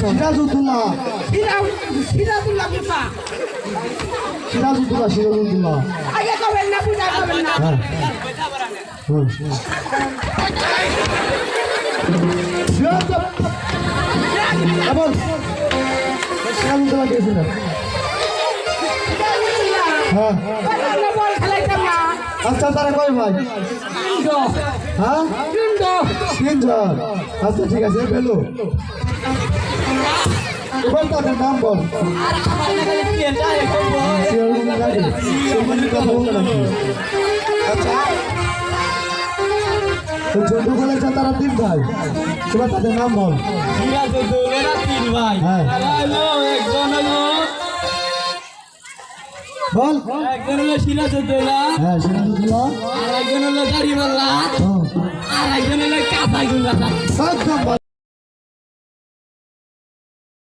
সিরাজউদ্দৌলা। সিরাজুল্লাহ বুঝা সিরাজউদ্দৌলা সিরাজউদ্দৌলা। আগে কবেন না বুঝা কবেন না? হ্যাঁ। হ্যাঁ। আচ্ছা তারা কয় ভাই? হ্যাঁ? তিনজন আচ্ছা ঠিক আছে পেল। এবার তাদের নাম বল। আচ্ছা ছোট কলেজে তারা তিন ভাই এবার তাদের নাম বল। তিন ভাই হ্যাঁ। একজন বল। একজন হলো সিরাজউদ্দৌলা হ্যাঁ সিরাজউদ্দৌলা আর একজন হলো হ্যাঁ